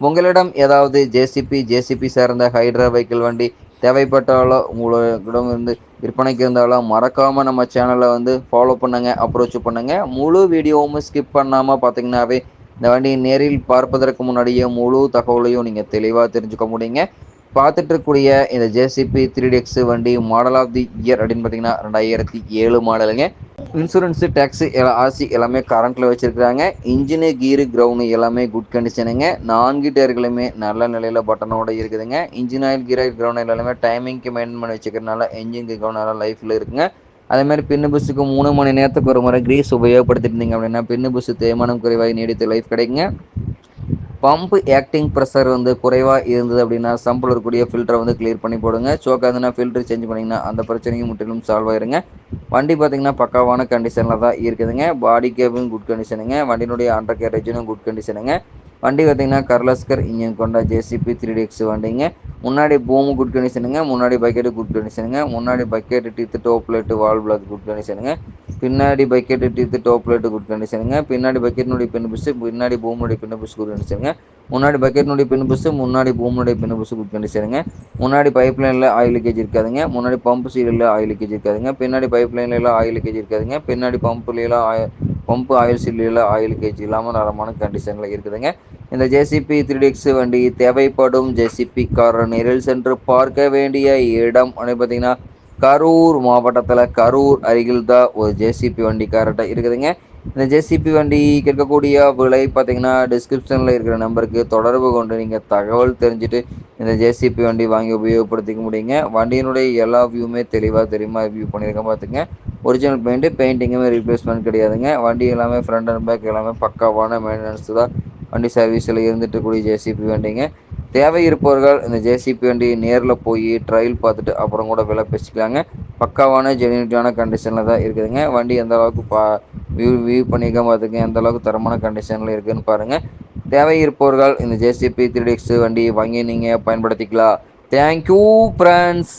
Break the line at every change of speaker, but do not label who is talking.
உங்களிடம் ஏதாவது JCB JCB சார்ந்த ஹைட்ரா வெஹிக்கிள் வண்டி தேவைப்பட்டாலோ உங்களிடம் இருந்து விற்பனைக்கு இருந்தாலும் மறக்காமல் நம்ம சேனலை வந்து ஃபாலோ பண்ணுங்கள் அப்ரோச் பண்ணுங்கள் முழு வீடியோவும் ஸ்கிப் பண்ணாமல் பார்த்தீங்கன்னாவே இந்த வண்டியை நேரில் பார்ப்பதற்கு முன்னாடியே முழு தகவலையும் நீங்கள் தெளிவாக தெரிஞ்சுக்க முடியுங்க. பார்த்துட்டு இருக்கக்கூடிய இந்த ஜேசிபி த்ரீ எக்ஸ் வண்டி மாடல் ஆஃப் தி இயர் அப்படின்னு பார்த்தீங்கன்னா ரெண்டாயிரத்தி ஏழு மாடலுங்க இன்சூரன்ஸு டேக்ஸு எல்லாம் ஆசி எல்லாமே கரண்ட்டில் வச்சுருக்காங்க இன்ஜினு கீரு கிரவுண்டு எல்லாமே குட் கண்டிஷனுங்க நான்கு டயர்களுமே நல்ல நிலையில் பட்டனோட இருக்குதுங்க. Engine oil gear oil ground எல்லாமே டைமிங்க்கு மெயின்டைன் பண்ணி வச்சுக்கிறனால இன்ஜின் கிரவுண்ட் நல்லா லைஃப்பில் இருக்குங்க. அதே மாதிரி பின்னு புஸ்ஸுக்கு மூணு மணி நேரத்துக்கு ஒரு முறை கிரீஸ் உபயோகப்படுத்திருந்தீங்க அப்படின்னா பின்னு புஸ்ஸு தேய்மானம் குறைவாக நீடித்து லைஃப் கிடைக்குங்க. பம்ப் ஆக்டிங் ப்ரெஷர் வந்து குறைவாக இருந்தது அப்படின்னா சம்பில் இருக்கக்கூடிய ஃபில்டரை வந்து கிளியர் பண்ணி போடுங்க. சோக்காதுன்னா ஃபில்டர் சேஞ்ச் பண்ணிங்கன்னா அந்த பிரச்சனையும் முற்றிலும் சால்வ் ஆயிருங்க. வண்டி பார்த்தீங்கன்னா பக்காவான கண்டிஷனில் தான் இருக்குதுங்க. பாடி கேபும் குட் கண்டிஷனுங்க வண்டியினுடைய அண்டர் கேரேஜும் குட் கண்டிஷனுங்க வண்டி பார்த்தீங்கன்னா கர்லஸ்கர் இன்ஜின் கொண்ட ஜேசிபி த்ரீ எக்ஸ் வண்டிங்க. முன்னாடி பூமு குட் கண்டிஷனுங்க முன்னாடி பக்கெட்டு குட் கண்டிஷனுங்க முன்னாடி பக்கெட்டு டீத்து டோப் லைட்டு வால் பிளாக் குட் கண்டிஷனுங்க பின்னாடி bucket teeth top light good கண்டிஷனுங்க பின்னாடி பக்கெட்னுடைய பின் புஷ் பின்னாடி பூமுடைய பின் பிஸ் குட் கண்டிஷனுங்க முன்னாடி பக்கெட்னுடைய பின் புஷ் முன்னாடி பூமுடைய பின் பிஸ் குட் கண்டிஷனுங்க முன்னாடி பைப் லைனில் ஆயில் லீக்கேஜ் இருக்காதுங்க. முன்னாடி பம்ப் சீலில் ஆயில் லீக்கேஜ் இருக்காதுங்க. பின்னாடி பைப் லைனில் ஆயில் லீக்கேஜ் இருக்காதுங்க. பின்னாடி பம்புலாம் ஆயில் பம்பு ஆயில் சீலில் ஆயில் கேஜ் இல்லாமல் நரமான கண்டிஷனில் இருக்குதுங்க. இந்த ஜேசிபி த்ரீ எக்ஸ் வண்டி தேவைப்படும் ஜேசிபி கார் நேரில் சென்று பார்க்க வேண்டிய இடம் அப்படின்னு பார்த்தீங்கன்னா கரூர் மாவட்டத்தில் கரூர் அருகில் தான் ஒரு ஜேசிபி வண்டி கார்ட்ட இருக்குதுங்க. இந்த ஜேசிபி வண்டி கேட்கக்கூடிய விலை பார்த்தீங்கன்னா டிஸ்கிரிப்ஷனில் இருக்கிற நம்பருக்கு தொடர்பு கொண்டு நீங்கள் தகவல் தெரிஞ்சுட்டு இந்த ஜேசிபி வண்டி வாங்கி உபயோகப்படுத்திக்க முடியுங்க. வண்டியினுடைய எல்லா வியூமே தெளிவாக தெரியுமா வியூ பண்ணியிருக்கேன் பார்த்துங்க ஒரிஜினல் பெயிண்ட்டு பெயிண்டிங்குமே ரீப்ளேஸ்மெண்ட் கிடையாதுங்க. வண்டி எல்லாமே ஃப்ரண்ட் அண்ட் பேக் எல்லாமே பக்காவான மெயின்டெனன்ஸ் தான். வண்டி சர்வீஸில் இருந்துட்டு கூடிய ஜேசிபி வண்டிங்க. தேவை இருப்பவர்கள் இந்த ஜேசிபி வண்டி நேரில் போய் ட்ரையல் பார்த்துட்டு அப்புறம் கூட விலை பேசிக்கலாங்க. பக்காவான ஜெனியூட்டான கண்டிஷனில் தான் இருக்குதுங்க. வண்டி எந்த அளவுக்கு பா வியூ வியூ பண்ணிக்க பார்த்துங்க எந்த அளவுக்கு தரமான கண்டிஷனில் இருக்குதுன்னு பாருங்கள் தேவை இருப்பவர்கள் இந்த ஜேசிபி த்ரீ டிஎக்ஸ் வண்டி வாங்கி நீங்கள் பயன்படுத்திக்கலாம். Thank you friends